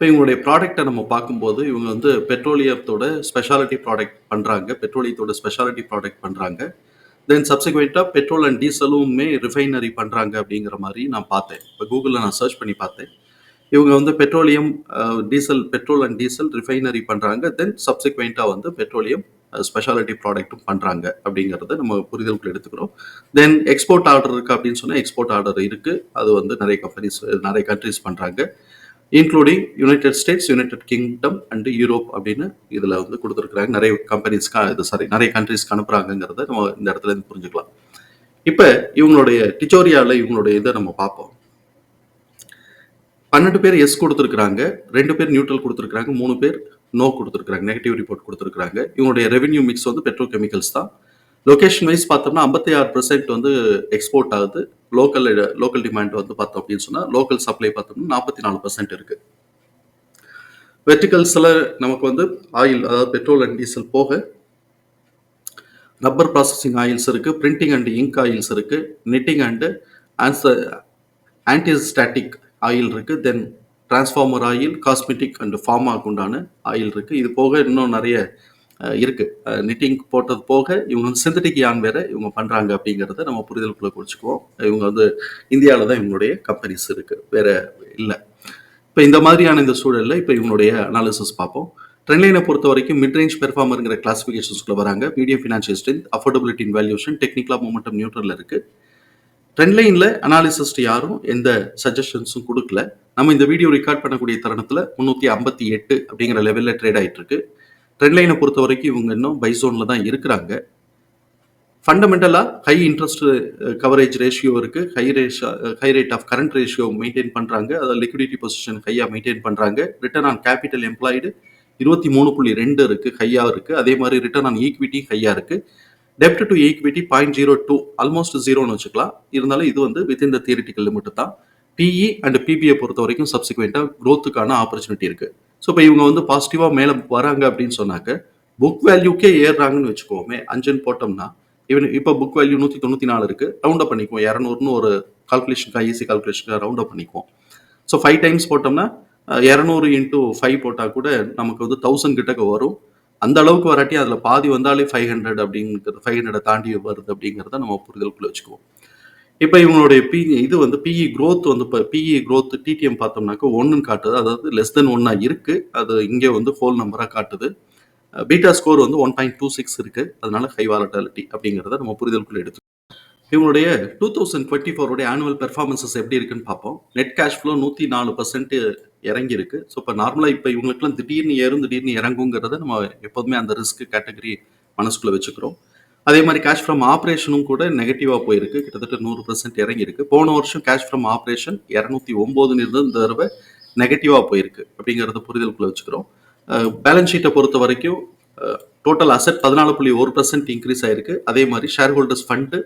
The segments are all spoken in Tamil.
இப்போ இவங்களுடைய ப்ராடக்ட்டை நம்ம பார்க்கும்போது இவங்க வந்து பெட்ரோலியத்தோட ஸ்பெஷாலிட்டி ப்ராடக்ட் பண்ணுறாங்க பெட்ரோலியத்தோட ஸ்பெஷாலிட்டி ப்ராடக்ட் பண்ணுறாங்க தென் சப்சிக்வெண்ட்டாக பெட்ரோல் அண்ட் டீசலுமே ரிஃபைனரி பண்ணுறாங்க அப்படிங்கிற மாதிரி நான் பார்த்தேன். இப்போ கூகுளில் நான் சர்ச் பண்ணி பார்த்தேன். இவங்க வந்து petroleum diesel petrol and diesel refinery பண்ணுறாங்க தென் சப்சிக்வெண்ட்டாக வந்து பெட்ரோலியம் ஸ்பெஷாலிட்டி ப்ராடக்ட்டும் பண்ணுறாங்க அப்படிங்கிறத நம்ம புரிதலுக்கு எடுத்துக்கிறோம். தென் எக்ஸ்போர்ட் ஆர்டர் இருக்குது அப்படின்னு சொன்னால் எக்ஸ்போர்ட் ஆர்டர் இருக்குது அது வந்து நிறைய கம்பெனிஸ் நிறைய கண்ட்ரிஸ் பண்ணுறாங்க including United States United Kingdom and Europe அப்படின்னு இதில் வந்து கொடுத்துருக்குறாங்க. நிறைய கம்பெனிஸ்க்கு இது சாரி நிறைய கண்ட்ரிஸ்க்கு அனுப்புகிறாங்கங்கிறத நம்ம இந்த இடத்துல இருந்து புரிஞ்சுக்கலாம். இப்போ இவங்களுடைய டிச்சோரியாவில் இவங்களுடைய இதை நம்ம பார்ப்போம். பன்னெண்டு பேர் எஸ் கொடுத்துருக்குறாங்க ரெண்டு பேர் நியூட்ரல் கொடுத்துருக்குறாங்க மூணு பேர் நோ கொடுத்துருக்குறாங்க நெகட்டிவ் ரிப்போர்ட் கொடுத்துருக்குறாங்க. இவங்களுடைய ரெவென்யூ மிக்ஸ் வந்து பெட்ரோ கெமிக்கல்ஸ் தான். லொகேஷன் வைஸ் பார்த்தோம்னா ஐம்பத்தி ஆறு பர்சன்ட் வந்து எக்ஸ்போர்ட் ஆகுது. லோக்கல் லோக்கல் டிமாண்ட் வந்து பார்த்தோம் அப்படின்னு சொன்னால் லோக்கல் சப்ளை பார்த்தோம்னா நாற்பத்தி நாலு பர்சன்ட் இருக்கு. வெர்டிகல்ஸில் நமக்கு வந்து ஆயில் அதாவது பெட்ரோல் அண்ட் டீசல் போக ரப்பர் ப்ராசஸிங் ஆயில்ஸ் இருக்குது பிரிண்டிங் அண்ட் இங்க் ஆயில்ஸ் இருக்குது knitting and answer antistatic oil இருக்குது then transformer oil cosmetic and ஃபார்மாக்கு உண்டான ஆயில் இருக்குது இது போக இன்னும் நிறைய இருக்குது இருக்கு. நிட்டிங் போட்டது போக இவங்க வந்து சிந்தட்டிக் யான் வேற இவங்க பண்றாங்க அப்படிங்கிறத நம்ம புரிதலுக்குள்ளே குறிச்சுக்குவோம் இவங்க வந்து இந்தியாவில் தான் இவங்களுடைய கம்பெனிஸ் இருக்கு. வேற இல்லை. இப்போ இந்த மாதிரியான இந்த சூழல்ல இப்போ இவங்களுடைய அனாலிசிஸ் பார்ப்போம். ட்ரெண்ட்லைனை பொறுத்த வரைக்கும் மிட் ரேஞ்ச் பெர்ஃபார்மருங்கிற கிளாசிஃபிகேஷன்ஸ்குள்ள வராங்க. Medium financial strength affordability valuation டெக்னிக்கலா மூமெண்டம் நியூட்ரல் இருக்கு. ட்ரெண்ட்லைனில் அனாலிசிஸ்ட் யாரும் எந்த சஜஷன்ஸும் கொடுக்கல. நம்ம இந்த வீடியோ ரெக்கார்ட் பண்ணக்கூடிய தருணத்தில் முந்நூற்றி ஐம்பத்தி எட்டு அப்படிங்கிற லெவலில் ட்ரேட் ஆகிட்டு இருக்கு. ட்ரெண்ட்லைனை பொறுத்த வரைக்கும் இவங்க இன்னும் பை ஜோனில் தான் இருக்கிறாங்க. ஃபண்டமெண்டலாக ஹை இன்ட்ரெஸ்ட் கவரேஜ் ரேஷியோ இருக்குது high ratio high rate of current ratio maintain பண்ணுறாங்க அதாவது லிக்விடிட்டி பொசிஷன் ஹையாக மெயின்டைன் பண்ணுறாங்க ரிட்டர்ன் ஆன் கேபிட்டல் எம்ப்ளாய்டு இருபத்தி மூணு புள்ளி ரெண்டு இருக்குது ஹையாக இருக்குது அதே மாதிரி ரிட்டர்ன் ஆன் ஈக்விட்டி ஹையாக இருக்குது டெப்ட் to equity point zero two almost ஜீரோன்னு வச்சுக்கலாம். இருந்தாலும் இது வந்து வித்தின் த தியரிட்டிக்கல் லிமிட் தான். பிஇ அண்ட் பிபிஐ பொறுத்த வரைக்கும் சப்சிக்வெண்ட்டாக க்ரோத்துக்கான ஆப்பர்ச்சுனிட்டி இருக்குது ஸோ இப்போ இவங்க வந்து பாசிட்டிவாக மேலே வராங்க அப்படின்னு சொன்னாக்க புக் வேல்யூக்கே ஏறுறாங்கன்னு வச்சுக்கோமே அஞ்சுன்னு போட்டோம்னா இவன் இப்போ புக் வேல்யூ நூற்றி தொண்ணூற்றி நாலு இருக்கு ரவுண்ட் அப் பண்ணிக்குவோம். இரநூறுன்னு ஒரு கால்குலேஷனுக்காக ஈஸி கால்குலேஷனுக்காக ரவுண்ட் அப் பண்ணிக்குவோம். ஸோ ஃபைவ் டைம்ஸ் போட்டோம்னா இரநூறு இன்ட்டு ஃபைவ் போட்டால் கூட நமக்கு வந்து தௌசண்ட் கிட்டக்கு வரும். அந்த அளவுக்கு வராட்டி அதில் பாதி வந்தாலே ஃபைவ் ஹண்ட்ரட் அப்படிங்கிறது ஃபைவ் ஹண்ட்ரட் தாண்டி வருது அப்படிங்கிறத நம்ம புரிதலுக்குள்ள வச்சுக்குவோம். இப்போ இவங்களுடைய பி இது வந்து பிஇ க்ரோத் வந்து இப்போ பிஇ க்ரோத் டிடிஎம் பார்த்தோம்னாக்க ஒன்றுன்னு காட்டுது. அதாவது லெஸ் தென் ஒன்னாக இருக்குது அது இங்கே வந்து ஹோல் நம்பராக காட்டுது. பீட்டா ஸ்கோர் வந்து ஒன் பாயிண்ட் டூ சிக்ஸ் இருக்குது அதனால ஹை வாலட்டாலிட்டி அப்படிங்கிறத நம்ம புரிதலுக்குள்ள எடுத்து இவங்களுடைய டூ தௌசண்ட் டுவெண்ட்டி ஃபோருடைய ஆனுவல் பெர்ஃபார்மன்சஸ் எப்படி இருக்குன்னு பார்ப்போம். நெட் கேஷ் ஃப்ளோ நூற்றி நாலு பர்சன்ட் இறங்கி இருக்கு ஸோ இப்போ நார்மலாக இப்போ இவங்களுக்குலாம் திடீர்னு ஏறும் திடீர்னு இறங்குங்கிறத நம்ம எப்போதுமே அந்த ரிஸ்க் கேட்டகரி மனசுக்குள்ளே வச்சுக்கிறோம். அதே மாதிரி கேஷ் ஃப்ரம் ஆப்ரேஷனும் கூட நெகட்டிவாக போயிருக்கு. கிட்டத்தட்ட நூறு பர்சன்ட் இறங்கி இருக்கு போன வருஷம் கேஷ் ஃப்ரம் ஆப்ரேஷன் இரநூத்தி ஒம்போதுன்னு இருந்து இந்த தடவை நெகட்டிவாக போயிருக்கு அப்படிங்கிறத புரிதலுக்குள்ள வச்சுக்கிறோம். பேலன்ஸ் ஷீட்டை பொறுத்த வரைக்கும் டோட்டல் அசெட் பதினாலு புள்ளி ஒரு பர்சன்ட் இன்க்ரீஸ் ஆயிருக்கு. அதே மாதிரி ஷேர் ஹோல்டர்ஸ் ஃபண்டு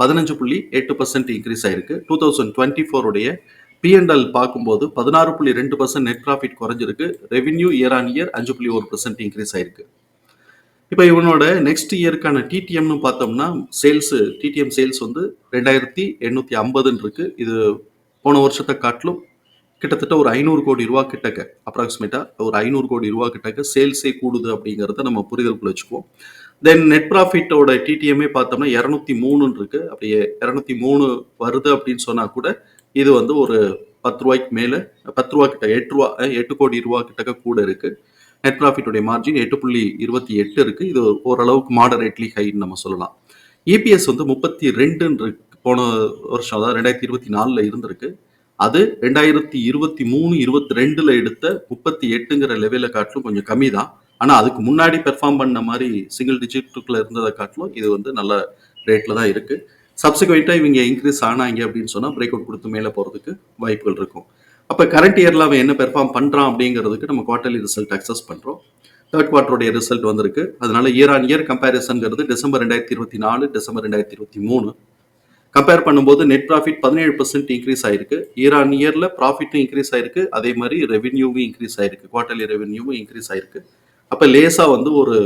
பதினஞ்சு புள்ளி எட்டு பர்சன்ட் இன்க்ரீஸ் ஆயிருக்கு. டூ தௌசண்ட் டுவெண்ட்டி ஃபோருடைய பிஎன்எல் பார்க்கும்போது பதினாறு புள்ளி ரெண்டு பர்சன்ட் நெட் ப்ராஃபிட் குறைஞ்சிருக்கு. ரெவென்யூ இயர் ஆன் இயர் அஞ்சு புள்ளி ஒரு பர்சன்ட் இன்க்ரீஸ் ஆயிருக்கு. இப்போ இவனோட நெக்ஸ்ட் இயருக்கான டிடிஎம்னு பார்த்தோம்னா சேல்ஸு டிடிஎம் சேல்ஸ் வந்து ரெண்டாயிரத்தி எண்ணூற்றி ஐம்பதுன்னு இருக்கு. இது போன வருஷத்தை காட்டிலும் கிட்டத்தட்ட ஒரு ஐநூறு கோடி ரூபா கிட்டக்க அப்ராக்சிமேட்டாக ஒரு ஐநூறு கோடி ரூபா கிட்டக்க சேல்ஸே கூடுது அப்படிங்கிறத நம்ம புரிதலுக்குள்ள வச்சுக்குவோம். தென் நெட் ப்ராஃபிட்டோட டிடிஎம்ஏ பார்த்தோம்னா இரநூத்தி மூணுன்னு இருக்கு. அப்படியே இரநூத்தி மூணு வருது அப்படின்னு சொன்னால் கூட இது வந்து ஒரு பத்து ரூபாய்க்கு மேலே பத்து ரூபா கிட்ட எட்டு ரூபா எட்டு கோடி ரூபா கிட்டக்க கூட இருக்குது நெட் ப்ராஃபிட்டுடைய மார்ஜின் எட்டு புள்ளி இருபத்தி எட்டு இருக்கு. இது ஓரளவுக்கு மாடரேட்லி ஹைன்னு நம்ம சொல்லலாம். இபிஎஸ் வந்து முப்பத்தி ரெண்டுன்னு போன வருஷம் அதாவது ரெண்டாயிரத்தி இருபத்தி நாலில் இருந்திருக்கு. அது ரெண்டாயிரத்தி இருபத்தி மூணு இருபத்தி ரெண்டுல எடுத்த முப்பத்தி எட்டுங்கிற லெவலில் காட்டிலும் கொஞ்சம் கம்மி தான் ஆனால் அதுக்கு முன்னாடி பெர்ஃபார்ம் பண்ண மாதிரி சிங்கிள் டிஜிட்டுக்குள்ள இருந்ததை காட்டிலும் இது வந்து நல்ல ரேட்ல தான் இருக்கு. சப்சிக்வெண்ட்டாக இவங்க இன்க்ரீஸ் ஆனாங்க அப்படின்னு சொன்னால் பிரேக் அவுட் கொடுத்து மேலே போகிறதுக்கு வாய்ப்புகள் இருக்கும். அப்போ கரண்ட் இயரில் அவன் என்ன பெர்ஃபார்ம் பண்ணுறான் அப்படிங்கிறதுக்கு நம்ம குவார்டர்லி ரிசல்ட் அக்சஸ் பண்ணுறோம் தேர்ட் குவார்ட்டருடைய ரிசல்ட் வந்திருக்கு. அதனால இயர் ஆன் இயர் கம்பேரிசன்கிறது டிசம்பர் ரெண்டாயிரத்தி இருபத்தி நாலு டிசம்பர் ரெண்டாயிரத்தி இருபத்தி மூணு. கம்பேர் பண்ணும்போது நெட் ப்ராஃபிட் பதினேழு பர்சன்ட் இன்க்ரீஸ் ஆயிருக்கு. இயர் ஆன் இயரில் ப்ராஃபிட்டும் இன்க்ரீஸ் ஆயிருக்கு. அதே மாதிரி ரெவென்யூவும் இன்க்ரீஸ் ஆயிருக்கு. குவார்டர்லி ரெவென்யூவும் இன்க்ரீஸ் ஆயிருக்கு. அப்போ லேசாக வந்து ஒரு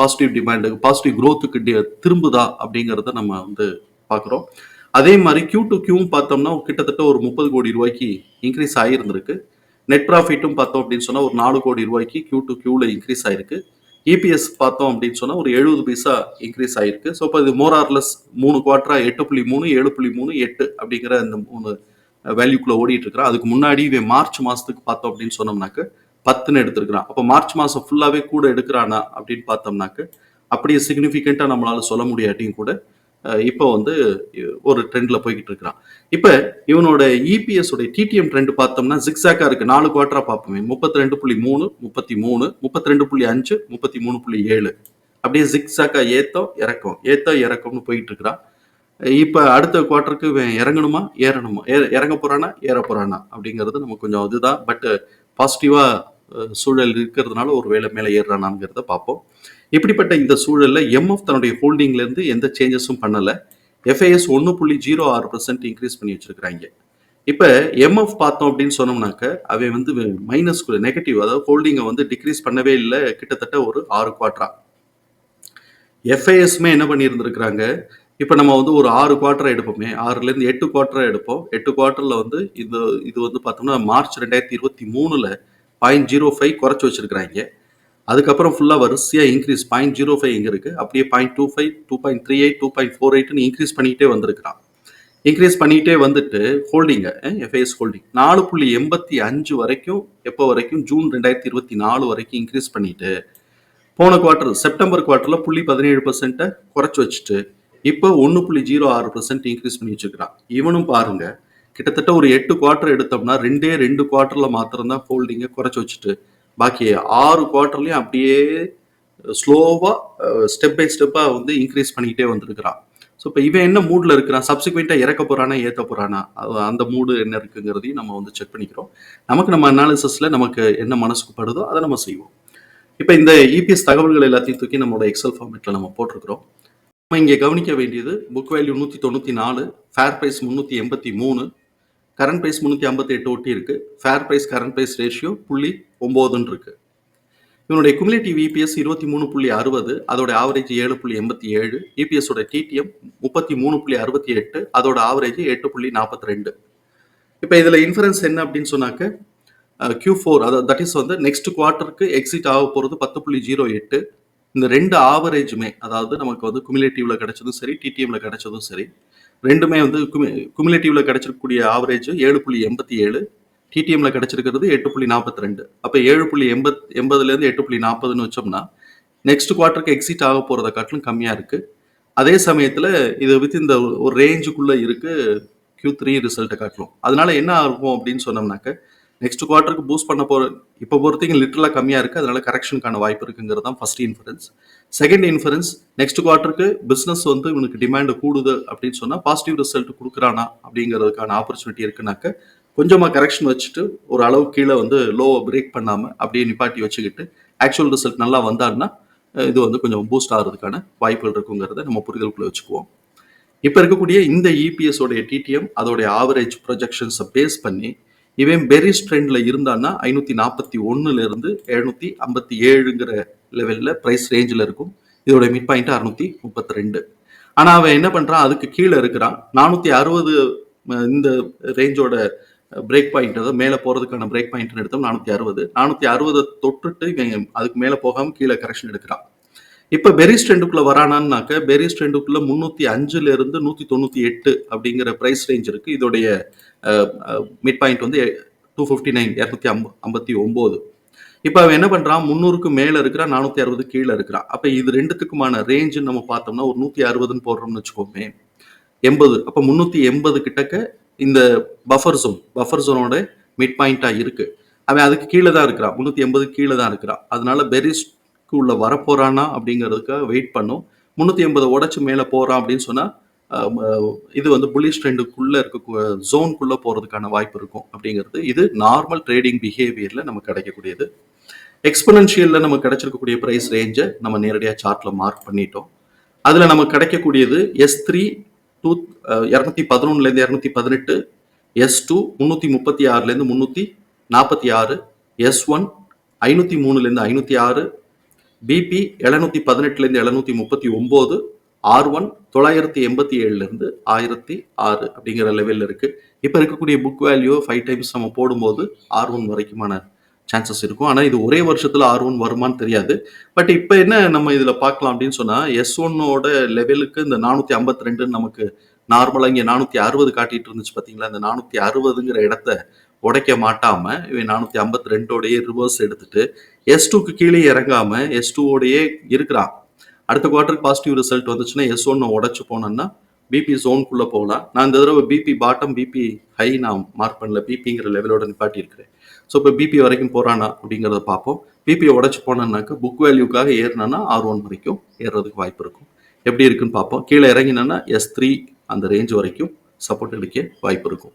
பாசிட்டிவ் டிமாண்டுக்கு பாசிட்டிவ் க்ரோத்துக்கு திரும்புதா அப்படிங்கிறத நம்ம வந்து பார்க்குறோம். அதே மாதிரி கியூ டு கியூவும் பார்த்தோம்னா கிட்டத்தட்ட ஒரு முப்பது கோடி ரூபாய்க்கு இன்க்ரீஸ் ஆகியிருந்திருக்கு நெட் ப்ராஃபிட்டும் பார்த்தோம் அப்படின்னு சொன்னால் ஒரு நாலு கோடி ரூபாய்க்கு கியூ டு கியூவில் இன்க்ரீஸ் ஆயிருக்கு. இபிஎஸ் பார்த்தோம் அப்படின்னு சொன்னால் ஒரு எழுபது பைசா இன்க்ரீஸ் ஆயிருக்கு. ஸோ இப்போ இது மோரார்லெஸ் மூணு குவார்டரா எட்டு புள்ளி மூணு ஏழு புள்ளி மூணு எட்டு அப்படிங்கிற இந்த மூணு வேல்யூக்குள்ளே ஓடிட்டு இருக்கிறான் அதுக்கு முன்னாடி இவன் மார்ச் மாதத்துக்கு பார்த்தோம் அப்படின்னு சொன்னோம்னாக்க பத்துன்னு எடுத்திருக்கிறான். அப்போ மார்ச் மாதம் ஃபுல்லாகவே கூட எடுக்கிறானா அப்படின்னு பார்த்தோம்னாக்க அப்படியே சிக்னிஃபிகண்ட்டாக நம்மளால சொல்ல முடியாட்டியும் கூட இப்போ வந்து ஒரு ட்ரெண்ட்ல போய்கிட்டு இருக்கிறான். இப்போ இவனோட இபிஎஸ் உடைய டிடிஎம் ட்ரெண்ட் பார்த்தோம்னா சிக்ஸாக்கா இருக்கு. நாலு குவார்டரா பார்ப்போமே. முப்பத்தி ரெண்டு புள்ளி மூணு முப்பத்தி மூணு முப்பத்தி ரெண்டு புள்ளி அஞ்சு முப்பத்தி மூணு புள்ளி ஏழு. அப்படியே சிக்ஸாக்கா ஏத்தம் இறக்கம். ஏத்தம் இறக்கம்னு போயிட்டு இருக்கிறான். இப்போ அடுத்த குவார்ட்டருக்கு இறங்கணுமா? ஏறணுமா? ஏ இறங்க போறானா? ஏற போறானா? அப்படிங்கிறது நமக்கு கொஞ்சம் இதுதான். பட் பாசிட்டிவா சூழல் இருக்கிறதுனால ஒரு வேலை மேலே ஏறுறானாங்கிறத பார்ப்போம். இப்படிப்பட்ட இந்த சூழலில் எம்எஃப் தன்னுடைய ஹோல்டிங்லேருந்து எந்த சேஞ்சஸும் பண்ணலை. எஃப்ஐஎஸ் ஒன்று புள்ளி ஜீரோ ஆறு பர்சன்ட் இன்க்ரீஸ் பண்ணி வச்சுருக்கிறாங்க. இப்போ எம்எஃப் பார்த்தோம் அப்படின்னு சொன்னோம்னாக்க அவை வந்து மைனஸ் நெகட்டிவ் அதாவது ஹோல்டிங்கை வந்து டிக்ரீஸ் பண்ணவே இல்லை கிட்டத்தட்ட ஒரு ஆறு குவார்டரா எஃப்ஐஎஸ்மே என்ன பண்ணியிருந்துருக்குறாங்க? இப்போ நம்ம வந்து ஒரு ஆறு குவார்ட்டரை எடுப்போமே ஆறுலேருந்து எட்டு குவார்ட்டரை எடுப்போம். எட்டு குவார்ட்டரில் வந்து இது இது வந்து பார்த்தோம்னா மார்ச் ரெண்டாயிரத்தி இருபத்தி மூணில் பாயிண்ட் ஜீரோ ஃபைவ் குறைச்சி வச்சிருக்கிறாங்க. அதுக்கப்புறம் ஃபுல்லாக வரிசையாக இன்க்ரீஸ் பாயிண்ட் ஜீரோ ஃபைவ் இங்கே இருக்குது அப்படியே point two five two point three eight two point four எயிட்னு increase பண்ணிக்கிட்டே வந்திருக்கிறான். இன்க்ரீஸ் பண்ணிகிட்டே வந்துட்டு ஹோல்டிங்கை எஃப்ஐஎஸ் ஹோல்டிங் நாலு புள்ளி எண்பத்தி அஞ்சு வரைக்கும் எப்போ வரைக்கும்? ஜூன் ரெண்டாயிரத்தி இருபத்தி நாலு வரைக்கும் இன்க்ரீஸ் பண்ணிட்டு போன குவார்ட்டர் செப்டம்பர் குவார்ட்டரில் புள்ளி பதினேழு பர்சன்ட்டை குறைச்சி வச்சுட்டு இப்போ ஒன்று புள்ளி ஜீரோ ஆறு பர்சன்ட் இன்க்ரீஸ் பண்ணி வச்சுக்கிறான் இவனும் பாருங்க கிட்டத்தட்ட ஒரு எட்டு குவார்ட்டர் எடுத்தோம்னா ரெண்டே ரெண்டு குவார்ட்டரில் மாத்திரம்தான் ஹோல்டிங்கை குறைச்சி வச்சுட்டு பாக்கி ஆறு குவார்ட்டர்லையும் அப்படியே ஸ்லோவாக ஸ்டெப் பை ஸ்டெப்பாக வந்து இன்க்ரீஸ் பண்ணிக்கிட்டே வந்திருக்கிறான். ஸோ இப்போ இவன் என்ன மூடில் இருக்கிறான்? சப்சிக்வெண்ட்டாக இறக்க போகிறானா ஏற்ற போகிறானா அந்த மூடு என்ன இருக்குங்கிறதையும் நம்ம வந்து செக் பண்ணிக்கிறோம். நமக்கு நம்ம அனாலிசிஸில் நமக்கு என்ன மனசுக்கு படுதோ அதை நம்ம செய்வோம். இப்போ இந்த இபிஎஸ் தகவல்கள் எல்லாத்தையும் தூக்கி நம்மளோட எக்ஸல் ஃபார்மேட்டில் நம்ம போட்டிருக்கிறோம். நம்ம இங்கே கவனிக்க வேண்டியது புக் வேல்யூ நூற்றி தொண்ணூற்றி நாலு ஃபேர் ப்ரைஸ் முந்நூற்றி எண்பத்தி மூணு கரண்ட் ப்ரைஸ் முந்நூற்றி ஐம்பத்தி எட்டு ஒட்டி இருக்கு. Fair price current price ratio புள்ளி ஒம்போதுன்னு இருக்கு. இவனுடைய குமுலேட்டிவ் இபிஎஸ் இருபத்தி மூணு புள்ளி அறுபது அதோட ஆவரேஜ் ஏழு புள்ளி எண்பத்தி ஏழு இபிஎஸோட டிடிஎம் முப்பத்தி மூணு புள்ளி அறுபத்தி எட்டு அதோட ஆவரேஜ் எட்டு புள்ளி நாற்பத்தி ரெண்டு. இப்போ இதில் இன்ஃபரன்ஸ் என்ன அப்படின்னு சொன்னாக்க கியூ ஃபோர் அதாவது தட் இஸ் வந்து நெக்ஸ்ட் குவார்ட்டருக்கு எக்ஸிட் ஆக போகிறது பத்து புள்ளி ஜீரோ எட்டு. இந்த ரெண்டு ஆவரேஜுமே அதாவது நமக்கு வந்து குமுலேட்டிவ்ல கிடைச்சதும் சரி டிடிஎம்ல கிடைச்சதும் சரி ரெண்டுமே வந்து குமுலேட்டிவ்ல கிடைச்சிருக்கக்கூடிய ஆவரேஜ் ஏழு புள்ளி எண்பத்தி ஏழு டிடிஎம்ல கிடைச்சிருக்கிறது எட்டு புள்ளி நாற்பத்தி ரெண்டு. அப்போ ஏழு புள்ளி எண்பத் எண்பதுலேருந்து எட்டு புள்ளி நாற்பதுன்னு வச்சோம்னா நெக்ஸ்ட் குவார்ட்டருக்கு எக்ஸிட் ஆக போகிறத காட்டிலும் கம்மியாக இருக்குது அதே சமயத்தில் இது வித் இந்த ஒரு ரேஞ்சுக்குள்ளே இருக்குது கியூ த்ரீ ரிசல்ட்டை காட்டிலும். அதனால என்ன ஆகும் அப்படின்னு சொன்னோம்னாக்க நெக்ஸ்ட் குவார்ட்டருக்கு பூஸ்ட் பண்ண போகிற இப்போ பொறுத்தவரைக்கும் லிட்டரலாக கம்மியாக இருக்குது அதனால கரெக்ஷனுக்கான வாய்ப்பு இருக்குங்கிறது தான் first inference second inference next குவார்ட்டருக்கு business வந்து இவனுக்கு டிமாண்டு கூடுது அப்படின்னு சொன்னால் பாசிட்டிவ் ரிசல்ட் கொடுக்குறானா அப்படிங்கிறதுக்கான ஆப்பர்ச்சுனிட்டி இருக்குனாக்க கொஞ்சமாக கரெக்ஷன் வச்சுட்டு ஒரு அளவு கீழே வந்து லோவை பிரேக் பண்ணாமல் அப்படியே நிப்பாட்டி வச்சுக்கிட்டு ஆக்சுவல் ரிசல்ட் நல்லா வந்தாருன்னா இது வந்து கொஞ்சம் பூஸ்ட் ஆகிறதுக்கான வாய்ப்புகள் இருக்குங்கிறத நம்ம புரிதலுக்குள்ளே வச்சுக்குவோம். இப்போ இருக்கக்கூடிய இந்த இபிஎஸ் உடைய டிடிஎம் அதோடைய ஆவரேஜ் ப்ரொஜெக்ஷன்ஸை பேஸ் பண்ணி இவன் பெரிஸ் ட்ரெண்ட்ல இருந்தான்னா ஐநூத்தி நாற்பத்தி ஒன்னுல இருந்து எழுநூத்தி ஐம்பத்தி ஏழுங்கிற லெவல்ல பிரைஸ் ரேஞ்சில் இருக்கும். இதோட மிட் பாயிண்ட் அறுநூத்தி முப்பத்தி ரெண்டு ஆனா அவன் என்ன பண்றான்? அதுக்கு கீழே இருக்கிறான். நானூத்தி அறுபது இந்த ரேஞ்சோட பிரேக் பாயிண்ட் அதாவது மேலே போறதுக்கான பிரேக் பாயிண்ட் எடுத்தோம் நானூத்தி அறுபது. நானூத்தி அறுபதை தொட்டுட்டு இவன் அதுக்கு மேலே போகாம கீழே கரெக்ஷன் எடுக்கிறான். இப்போ பெரிஸ் ட்ரெண்டுக்குள்ள வரானான்னாக்க பெரிஸ் ட்ரெண்டுக்குள்ள முந்நூற்றி அஞ்சுல இருந்து நூற்றி தொண்ணூற்றி எட்டு அப்படிங்கிற ப்ரைஸ் ரேஞ்ச் இருக்குது இதோடைய மிட் பாயிண்ட் வந்து டூ ஃபிஃப்டி நைன் இரநூத்தி ஐம்ப ஐம்பத்தி ஒம்பது. இப்போ அவன் என்ன பண்ணுறான் முந்நூறுக்கு மேலே இருக்கிறான் நானூற்றி அறுபது கீழே இருக்கிறான். அப்போ இது ரெண்டுத்துக்குமான ரேஞ்சுன்னு நம்ம பார்த்தோம்னா ஒரு நூற்றி அறுபதுன்னு போடுறோம்னு வச்சுக்கோமே எண்பது. அப்போ முந்நூற்றி எண்பது கிட்டக்க இந்த பஃபர் ஜோன் பஃபர் ஜோனோட மிட் பாயிண்ட்டாக இருக்கு. அவன் அதுக்கு கீழே தான் இருக்கிறான் முந்நூற்றி எண்பது கீழே தான் இருக்கிறான். அதனால பெரிஸ் உள்ள வரப்போறானா அப்படிங்கிறதுக்காக வெயிட் பண்ணும். முந்நூற்றி எண்பது உடச்சு மேலே போகிறான் அப்படின்னு சொன்னால் இது வந்து புலிஷ் ட்ரெண்டுக்குள்ளே இருக்க ஜோனுக்குள்ளே போகிறதுக்கான வாய்ப்பு இருக்கும் அப்படிங்கிறது. இது நார்மல் ட்ரேடிங் பிஹேவியரில் நமக்கு கிடைக்கக்கூடியது. எக்ஸ்பனன்ஷியலில் நமக்கு கிடைச்சிருக்கக்கூடிய ப்ரைஸ் ரேஞ்சை நம்ம நேரடியாக சார்ட்டில் மார்க் பண்ணிட்டோம். அதில் நமக்கு கிடைக்கக்கூடியது எஸ் த்ரீ டூ இரநூத்தி பதினொன்னுலேருந்து இரநூத்தி பதினெட்டு எஸ் டூ முந்நூற்றி முப்பத்தி ஆறுலேருந்து முந்நூற்றி நாற்பத்தி ஆறு எஸ் ஒன் ஐநூற்றி மூணுலேருந்து ஐநூற்றி ஆறு பிபி எழுநூத்தி பதினெட்டுலேருந்து எழுநூத்தி முப்பத்தி ஒம்பது ஆர் ஒன் தொள்ளாயிரத்தி எண்பத்தி ஏழுலேருந்து ஆயிரத்தி ஆறு அப்படிங்கிற லெவலில் இருக்குது இப்போ இருக்கக்கூடிய புக் வேல்யூ ஃபைவ் டைம்ஸ் நம்ம போடும்போது ஆர் ஒன் வரைக்குமான சான்சஸ் இருக்கும். ஆனால் இது ஒரே வருஷத்தில் ஆர் ஒன் வருமான்னு தெரியாது. பட் இப்போ என்ன நம்ம இதில் பார்க்கலாம் அப்படின்னு சொன்னால் எஸ் ஒன்னோட லெவலுக்கு இந்த நானூற்றி ஐம்பத்தி ரெண்டுன்னு நமக்கு நார்மலாக இங்கே நானூற்றி அறுபது காட்டிட்டு இருந்துச்சு பார்த்தீங்களா இந்த நானூற்றி அறுபதுங்கிற இடத்த உடைக்க மாட்டாம இவன் நானூற்றி ஐம்பத்தி ரெண்டோடையே ரிவர்ஸ் எடுத்துட்டு எஸ் டூக்கு கீழே இறங்காம எஸ் டூவோடையே இருக்கிறான். அடுத்த குவார்ட்டருக்கு பாசிட்டிவ் ரிசல்ட் வந்துச்சுன்னா எஸ் ஒன்று உடச்சு போனோம்னா பிபி ஜோனுக்குள்ளே போகலாம். நான் இந்த தடவை பிபி பாட்டம் பிபி ஹை நான் மார்க் பண்ணல. பிபிங்கிற லெவலோட நிப்பாட்டி இருக்கிறேன் ஸோ இப்போ பிபி வரைக்கும் போகிறானா அப்படிங்கிறத பார்ப்போம். பிபியை உடச்சு போனோம்னாக்க புக் வேல்யூக்காக ஏறினா ஆர் ஒன் வரைக்கும் ஏறுறதுக்கு வாய்ப்பு இருக்கும். எப்படி இருக்குன்னு பார்ப்போம். கீழே இறங்கினா எஸ் த்ரீ அந்த ரேஞ்ச் வரைக்கும் சப்போர்ட் அடிக்க வாய்ப்பு இருக்கும்.